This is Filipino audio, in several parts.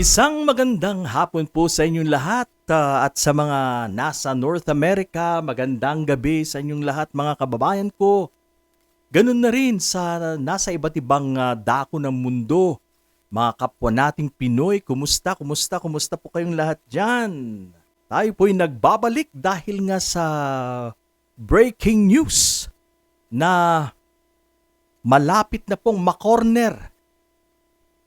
Isang magandang hapon po sa inyong lahat ah, at sa mga nasa North America, magandang gabi sa inyong lahat mga kababayan ko. Ganun na rin sa nasa iba't ibang ah, dako ng mundo. Mga kapwa nating Pinoy, kumusta, kumusta, kumusta po kayong lahat dyan? Tayo po'y nagbabalik dahil nga sa breaking news na malapit na pong makorner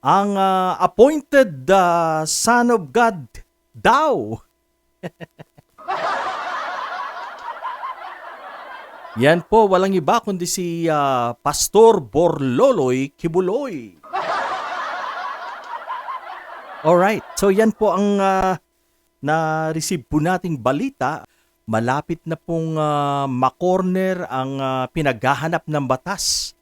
ang ah, appointed ah, son of God daw. Yan po, walang iba kundi si ah, Pastor Borloloy Kibuloy. Alright, so yan po ang ah, na-receive po nating balita. Malapit na pong ah, makorner ang ah, pinaghahanap ng batas.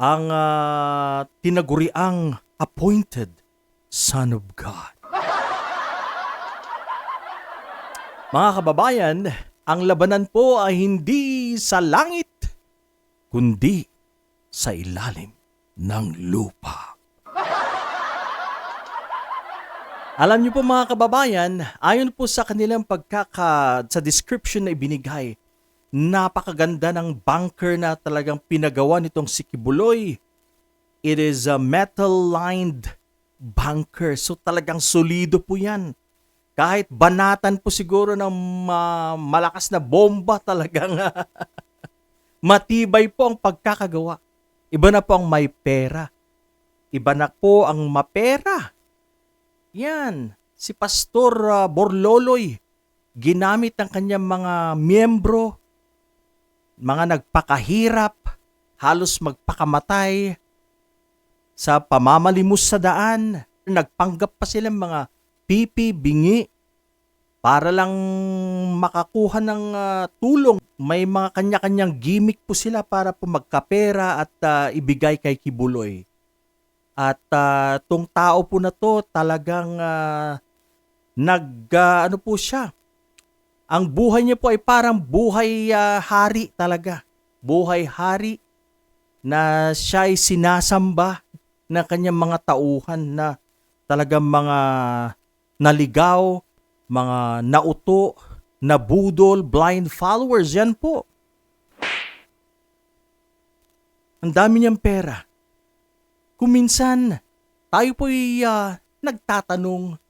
Ang ah, tinaguriang appointed Son of God. Mga kababayan, ang labanan po ay hindi sa langit, kundi sa ilalim ng lupa. Alam niyo po mga kababayan, ayon po sa kanilang pagkaka sa description na ibinigay, napakaganda ng bunker na talagang pinagawa nitong si Kibuloy. It is a metal-lined bunker. So talagang solido po yan. Kahit banatan po siguro ng ah, malakas na bomba talagang matibay po ang pagkakagawa. Iba na po ang may pera. Iba na po ang mapera. Yan, si Pastor ah, Borloloy, ginamit ng kanyang mga miyembro, mga nagpakahirap, halos magpakamatay, sa pamamalimos sa daan. Nagpanggap pa sila mga pipi, bingi, para lang makakuha ng ah, tulong. May mga kanya-kanyang gimmick po sila para po magkapera at ah, ibigay kay Kibuloy. At ah, tong tao po na to talagang ah, nag ah, ano po siya. Ang buhay niya po ay parang buhay ah, hari talaga. Buhay hari na siya ay sinasamba ng kanyang mga tauhan na talagang mga naligaw, mga nauto, nabudol, blind followers. Yan po. Ang dami niyang pera. Kuminsan, tayo po'y ah, nagtatanong,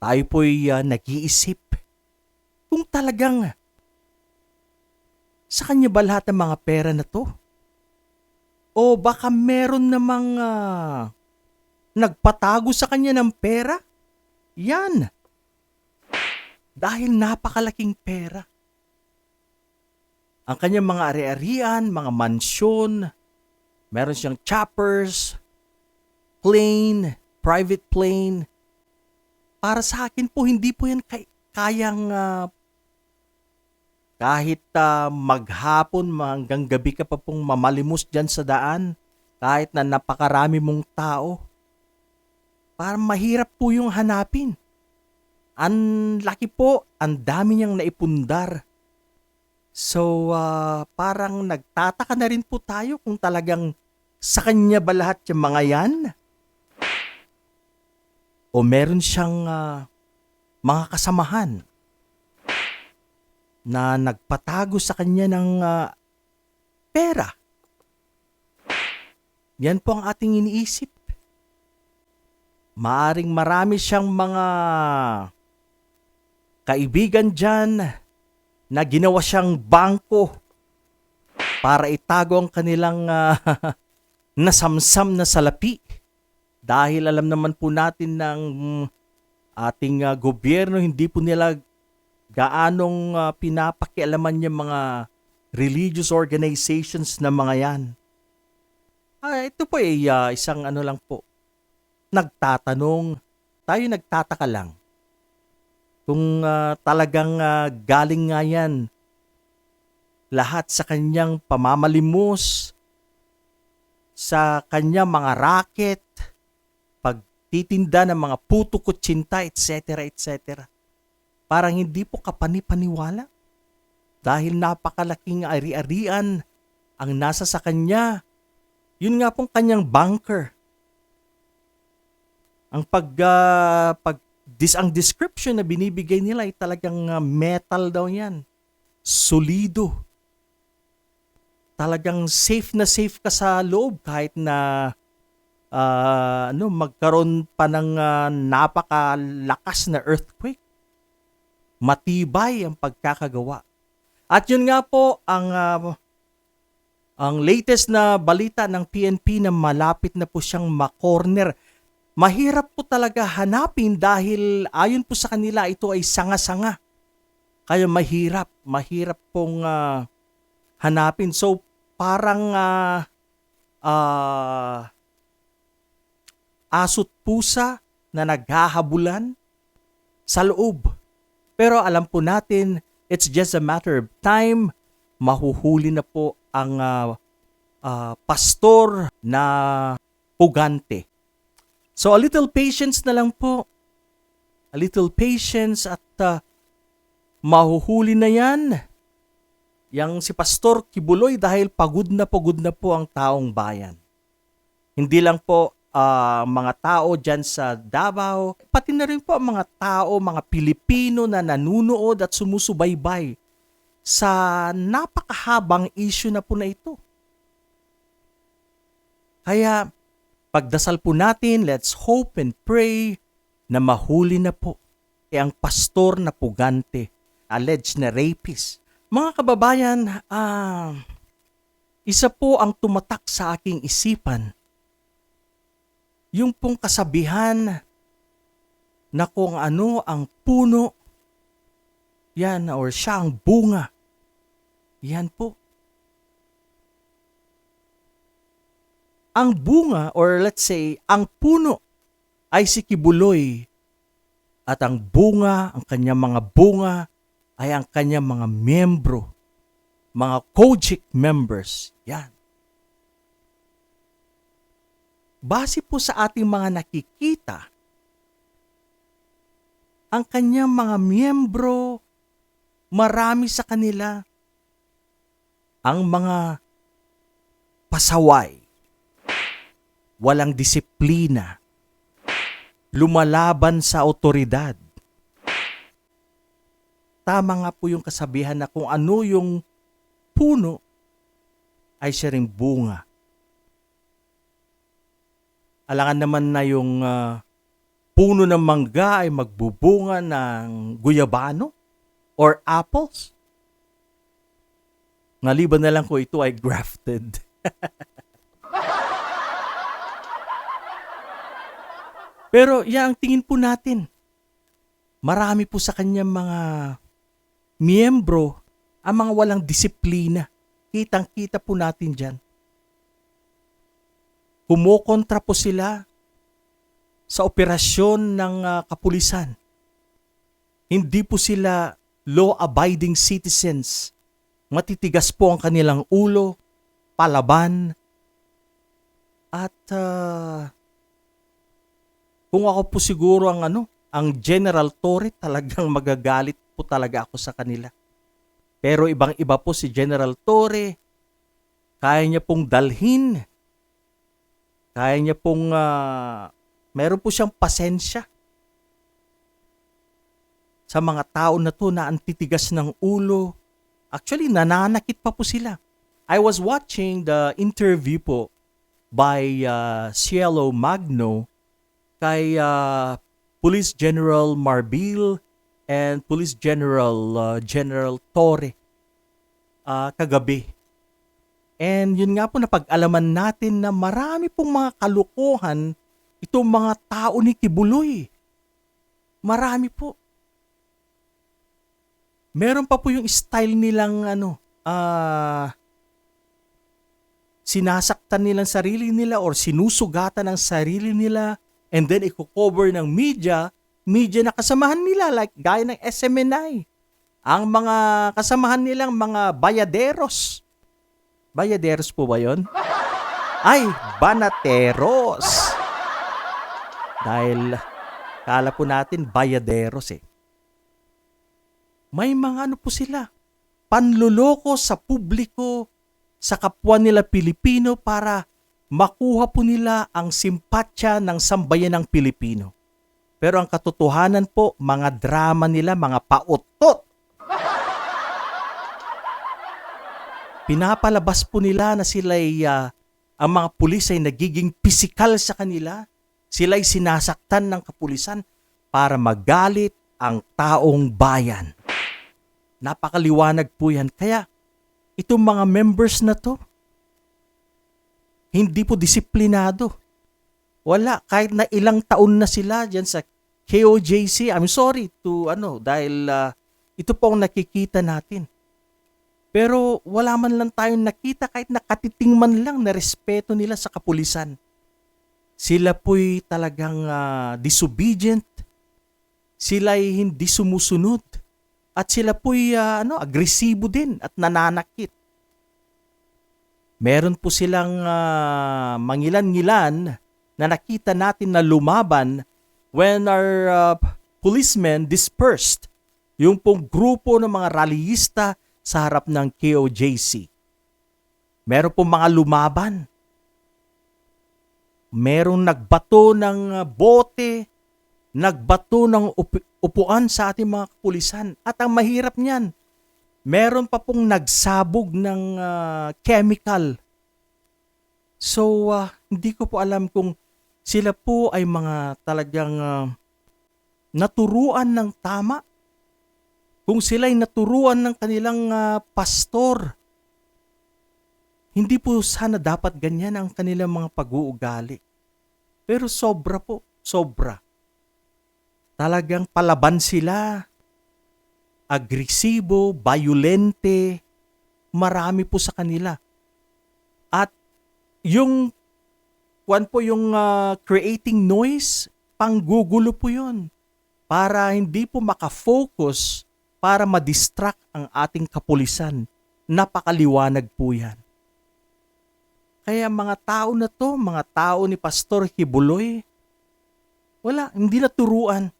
tayo po'y ah, nag-iisip, kung talagang sa kanya ba lahat ng mga pera na to? O baka meron namang ah, nagpatago sa kanya ng pera? Yan. Dahil napakalaking pera. Ang kanyang mga ari-arian, mga mansyon, meron siyang choppers, plane, private plane. Para sa akin po, hindi po yan kay- kayang ah, kahit ah, maghapon hanggang gabi ka pa pong mamalimos dyan sa daan, kahit na napakarami mong tao, parang mahirap po yung hanapin. Ang laki po, ang dami niyang naipundar. So, ah, parang nagtataka na rin po tayo kung talagang sa kanya ba lahat yung mga yan? O meron siyang ah, mga kasamahan na nagpatago sa kanya ng ah, pera. Yan po ang ating iniisip. Maaring marami siyang mga kaibigan dyan na ginawa siyang bangko para itago ang kanilang ah, nasamsam na salapi. Dahil alam naman po natin ng ating ah, gobyerno, hindi po nila gaanong ah, pinapakialaman yung mga religious organizations na mga yan. Ah, ito po ay ah, isang ano lang po, nagtatanong, tayo nagtataka lang. Kung ah, talagang ah, galing nga yan, lahat sa kanyang pamamalimos, sa kanyang mga racket, pagtitinda ng mga puto kutsinta, etc. etc. Parang hindi po kapanipaniwala dahil napakalaking ari-arian ang nasa sa kanya. Yun nga pong kanyang bunker. Ang pag, ah, pag dis, ang description na binibigay nila ay talagang ah, metal daw yan. Solido. Talagang safe na safe ka sa loob kahit na ah, ano, magkaroon pa ng ah, napakalakas na earthquake. Matibay ang pagkakagawa. At yun nga po ang ah, ang latest na balita ng PNP na malapit na po siyang makorner. Mahirap po talaga hanapin dahil ayon po sa kanila ito ay sanga-sanga. Kaya mahirap, mahirap pong ah, hanapin. So parang ah, ah, asot pusa na naghahabulan sa loob. Pero alam po natin, it's just a matter of time. Mahuhuli na po ang ah, ah, pastor na pugante. So a little patience na lang po. A little patience at ah, mahuhuli na yan. Yang si Pastor Kibuloy dahil pagod na pagod na po ang taong bayan. Hindi lang po ah, mga tao dyan sa Davao, pati na rin po ang mga tao, mga Pilipino na nanunood at sumusubaybay sa napakahabang issue na po na ito. Kaya pagdasal po natin, let's hope and pray na mahuli na po eh ang pastor na pugante, alleged na rapist. Mga kababayan, ah, isa po ang tumatak sa aking isipan. Yung pong kasabihan na kung ano ang puno, yan, or siya ang bunga. Yan po. Ang bunga, or let's say, ang puno ay si Kibuloy. At ang bunga, ang kanyang mga bunga, ay ang kanyang mga membro, mga Kojic members. Yan. Base po sa ating mga nakikita, ang kanyang mga miyembro, marami sa kanila, ang mga pasaway, walang disiplina, lumalaban sa otoridad. Tama nga po yung kasabihan na kung ano yung puno, ay siya ring bunga. Alangan naman na yung ah, puno ng mangga ay magbubunga ng guyabano or apples. Ngaliban na lang kung ito ay grafted. Pero yan ang tingin po natin. Marami po sa kanyang mga miyembro ang mga walang disiplina. Kitang-kita po natin dyan. Kumokontra po sila sa operasyon ng ah, kapulisan. Hindi po sila law-abiding citizens. Matitigas po ang kanilang ulo, palaban, at ah, kung ako po siguro ang ano, ang General Torre, talagang magagalit po talaga ako sa kanila. Pero ibang iba po si General Torre, kaya niya pong dalhin, kaya niya pong, ah, meron po siyang pasensya sa mga tao na to na antitigas ng ulo. Actually, nananakit pa po sila. I was watching the interview po by uh, Cielo Magno kay uh, Police General Marbil and Police General uh, General Torre uh, kagabi. And yun nga po napag-alaman natin na marami pong mga kalukuhan itong mga tao ni Kibuloy. Marami po. Meron pa po yung style nilang ano, ah sinasaktan nilang sarili nila or sinusugatan ang sarili nila and then i-cover ng media, media na kasamahan nila like gaya ng SMNI. Ang mga kasamahan nilang mga bayaderos. Bayaderos po ba yon? Ay, banateros. Dahil kala po natin bayaderos eh. May mga ano po sila. Panluloko sa publiko, sa kapwa nila Pilipino para makuha po nila ang simpatya ng sambayanang Pilipino. Pero ang katotohanan po, mga drama nila, mga pautot. Pinapalabas po nila na sila'y ah, ang mga pulis ay nagiging pisikal sa kanila. Sila'y sinasaktan ng kapulisan para magalit ang taong bayan. Napakaliwanag po yan. Kaya itong mga members na to, hindi po disiplinado. Wala, kahit na ilang taon na sila dyan sa KOJC, I'm sorry to ano, dahil ah, ito po ang nakikita natin. Pero wala man lang tayong nakita kahit nakatiting man lang na respeto nila sa kapulisan. Sila po'y talagang ah, disobedient. Sila'y hindi sumusunod. At sila po'y ah, ano, agresibo din at nananakit. Meron po silang ah, mangilan-ngilan na nakita natin na lumaban when our ah, policemen dispersed yung pong grupo ng mga rallyista sa harap ng KOJC. Meron po mga lumaban. Merong nagbato ng ah, bote, nagbato ng upi- upuan sa ating mga kapulisan. At ang mahirap niyan, meron pa pong nagsabog ng ah, chemical. So, ah, hindi ko po alam kung sila po ay mga talagang ah, naturuan ng tama kung sila'y naturuan ng kanilang ah, pastor, hindi po sana dapat ganyan ang kanilang mga pag-uugali. Pero sobra po, sobra. Talagang palaban sila, agresibo, violente, marami po sa kanila. At yung, kwan po yung ah, creating noise, panggugulo po yun para hindi po makafocus para madistract ang ating kapulisan. Napakaliwanag po yan. Kaya mga tao na to, mga tao ni Pastor Hibuloy, wala, hindi naturuan.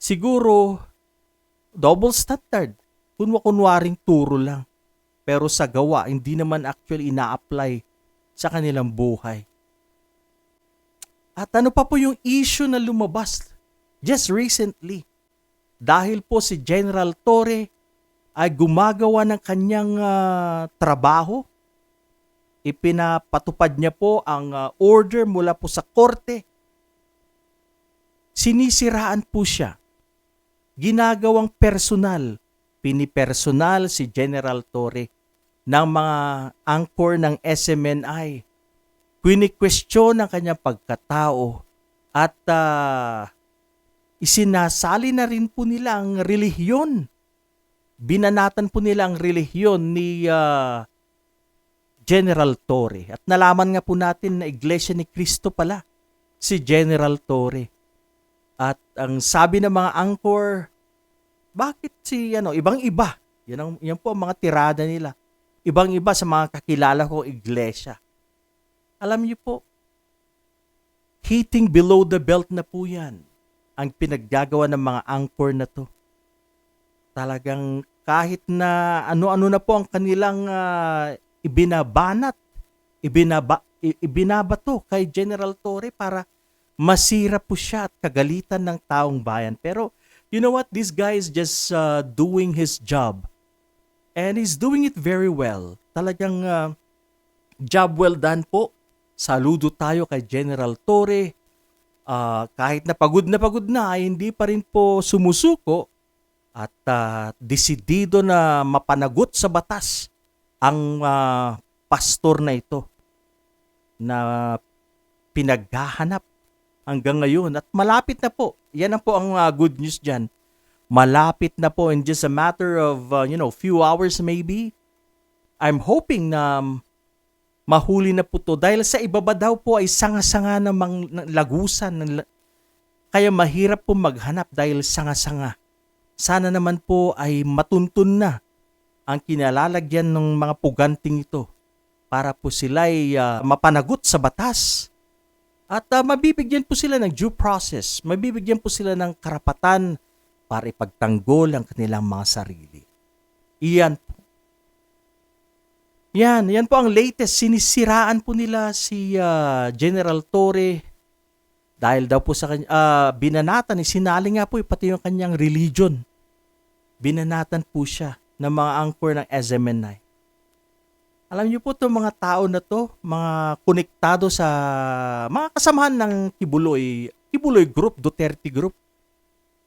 Siguro, double standard. Kunwa kunwaring turo lang. Pero sa gawa, hindi naman actually ina-apply sa kanilang buhay. At ano pa po yung issue na lumabas just recently? Dahil po si General Torre ay gumagawa ng kanyang ah, trabaho. Ipinapatupad niya po ang ah, order mula po sa korte. Sinisiraan po siya. Ginagawang personal. Pinipersonal si General Torre ng mga angkor ng SMNI. Kwini-question ang kanyang pagkatao at ah, isinasali na rin po nila ang relihiyon. Binanatan po nila ang relihiyon ni ah, General Torre. At nalaman nga po natin na Iglesia ni Cristo pala si General Torre. At ang sabi ng mga angkor, bakit si ano, ibang iba? Yan, ang, yan po ang mga tirada nila. Ibang iba sa mga kakilala ko iglesia. Alam niyo po, hitting below the belt na po yan ang pinaggagawa ng mga angkor na to. Talagang kahit na ano-ano na po ang kanilang ah, ibinabanat, ibinaba, ibinabato kay General Torre para masira po siya at kagalitan ng taong bayan. Pero you know what? This guy is just ah, doing his job. And he's doing it very well. Talagang ah, job well done po. Saludo tayo kay General Torre ah, kahit na pagod na pagod na ay hindi pa rin po sumusuko at ah, desidido na mapanagot sa batas ang ah, pastor na ito na pinaghahanap hanggang ngayon at malapit na po. Yan ang po ang ah, good news diyan. Malapit na po in just a matter of ah, you know, few hours maybe. I'm hoping na mahuli na po to dahil sa ibaba daw po ay sanga-sanga ng lagusan. Kaya mahirap po maghanap dahil sanga-sanga. Sana naman po ay matuntun na ang kinalalagyan ng mga puganting ito para po sila ay ah, mapanagot sa batas. At ah, mabibigyan po sila ng due process. Mabibigyan po sila ng karapatan para ipagtanggol ang kanilang mga sarili. Iyan. Yan, yan po ang latest. Sinisiraan po nila si ah, General Torre dahil daw po sa kanya, ah, binanatan, sinali nga po eh, pati yung kanyang religion. Binanatan po siya ng mga anchor ng SMNI. Alam niyo po itong mga tao na to, mga konektado sa mga kasamahan ng Kibuloy, Kibuloy Group, Duterte Group,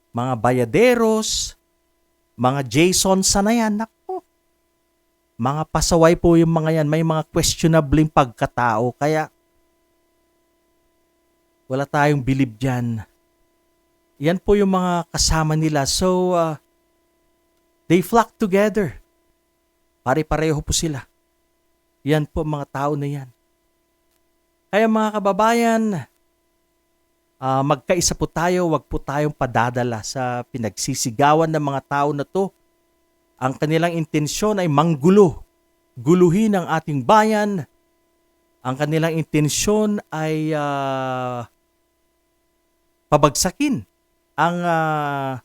mga bayaderos, mga Jason Sanayan, nako. Mga pasaway po yung mga yan, may mga questionable pagkatao, kaya wala tayong believe dyan. Yan po yung mga kasama nila. So, uh, they flock together. Pare-pareho po sila. Yan po mga tao na yan. Kaya mga kababayan, ah, magkaisa po tayo, wag po tayong padadala sa pinagsisigawan ng mga tao na to. Ang kanilang intensyon ay manggulo, guluhin ang ating bayan. Ang kanilang intensyon ay ah, pabagsakin ang ah,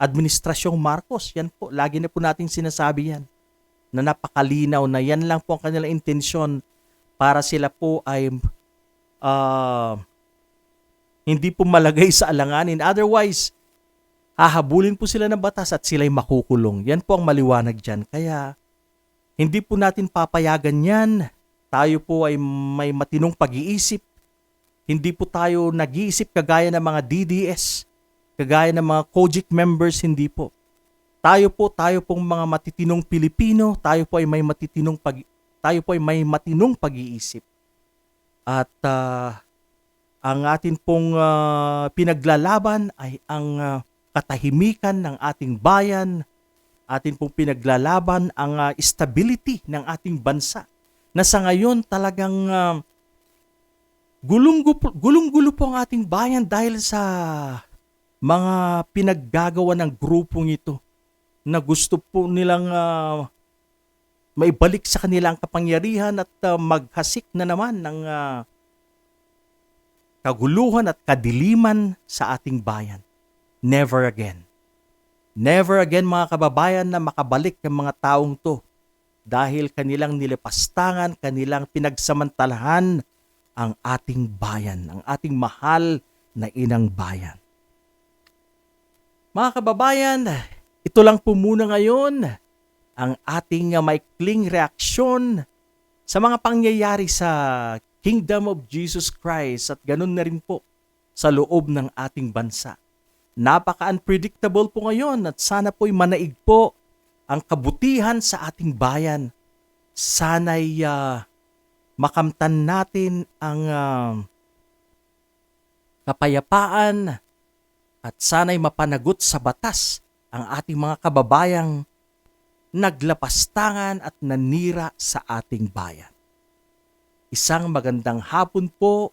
administrasyong Marcos. Yan po, lagi na po nating sinasabi yan na napakalinaw na yan lang po ang kanilang intensyon para sila po ay ah, hindi po malagay sa alanganin. Otherwise, hahabulin po sila ng batas at sila'y makukulong. Yan po ang maliwanag dyan. Kaya, hindi po natin papayagan yan. Tayo po ay may matinong pag-iisip. Hindi po tayo nag-iisip kagaya ng mga DDS, kagaya ng mga COGIC members, hindi po. Tayo po, tayo pong mga matitinong Pilipino, tayo po ay may matitinong pag tayo po ay may matinong pag-iisip. At ah, ang atin pong ah, pinaglalaban ay ang ah, katahimikan ng ating bayan, atin pong pinaglalaban ang ah, stability ng ating bansa na sa ngayon talagang ah, gulong-gulo gulong-gulo po ang ating bayan dahil sa mga pinaggagawa ng grupong ito na gusto po nilang ah, maibalik sa kanilang kapangyarihan at ah, maghasik na naman ng ah, kaguluhan at kadiliman sa ating bayan. Never again. Never again mga kababayan na makabalik ng mga taong to dahil kanilang nilipastangan, kanilang pinagsamantalahan ang ating bayan, ang ating mahal na inang bayan. Mga kababayan, ito lang po muna ngayon ang ating maikling reaksyon sa mga pangyayari sa Kingdom of Jesus Christ at ganun na rin po sa loob ng ating bansa. Napaka-unpredictable po ngayon at sana po'y manaig po ang kabutihan sa ating bayan. Sana'y ah, makamtan natin ang ah, kapayapaan at sana'y mapanagot sa batas ang ating mga kababayang naglapastangan at nanira sa ating bayan. Isang magandang hapon po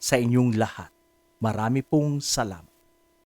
sa inyong lahat. Marami pong salamat.